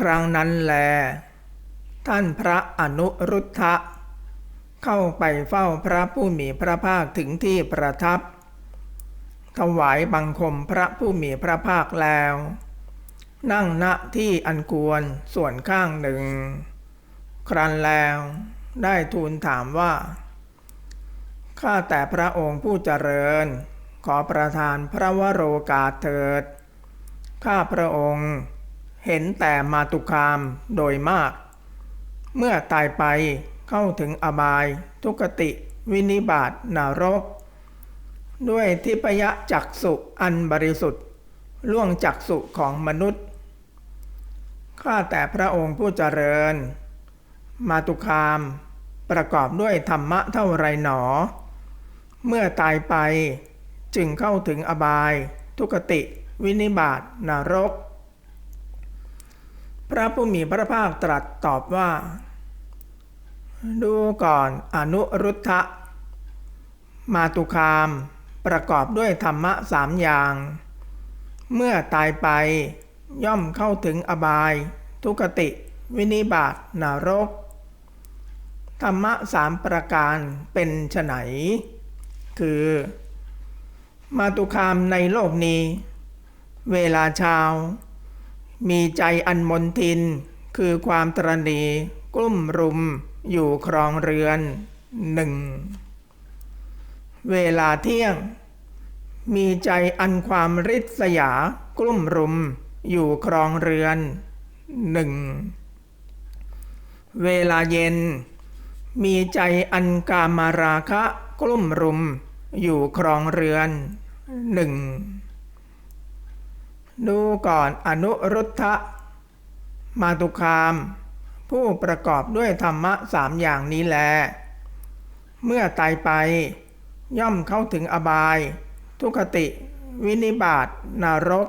ครั้งนั้นแล ท่านพระอนุรุทธะ เข้าไปเฝ้าพระผู้มีพระภาคถึงที่ประทับ ถวายบังคมพระผู้มีพระภาคแล้ว นั่งณที่อันควรส่วนข้างหนึ่ง ครั้นแล้วได้ทูลถามว่า ข้าแต่พระองค์ผู้เจริญ ขอประทานพระวโรกาสเถิด ข้าพระองค์ เห็นแต่มาตุคามโดยมาก เมื่อตายไปเข้าถึงอบาย ทุกติ วินิบาตนารก ด้วยทิพยจักสุอันบริสุทธิ์ ล่วงจักสุของมนุษย์ ข้าแต่พระองค์ผู้เจริญ มาตุคาม ประกอบด้วยธรรมะเท่าไรหนอ เมื่อตายไปจึงเข้าถึงอบาย ทุกติ วินิบาตนารก พระผู้มีพระภาคตรัสตอบว่า ดูก่อนอนุรุทธะ มาตุคาม ประกอบด้วยธรรมะสามอย่าง เมื่อตายไปย่อมเข้าถึงอบาย ทุกติ วินิบาตนารก ธรรมะสามประการเป็นไฉนคือ มาตุคามในโลกนี้ เวลาเช้า มีใจอันมนทิน คือความตรณีกลุ่มรุม อยู่ครองเรือนหนึ่งเวลาเที่ยง มีใจอันความริษยา กลุ่มรุม อยู่ครองเรือนหนึ่งเวลาเย็น มีใจอันกามาราคะ กลุ่มรุม อยู่ครองเรือนหนึ่ง ดูก่อนอนุรุทธะมาตุคาม ผู้ประกอบด้วยธรรมะสามอย่างนี้แล เมื่อตายไป ย่อมเข้าถึงอบาย ทุกติ วินิบาตนารก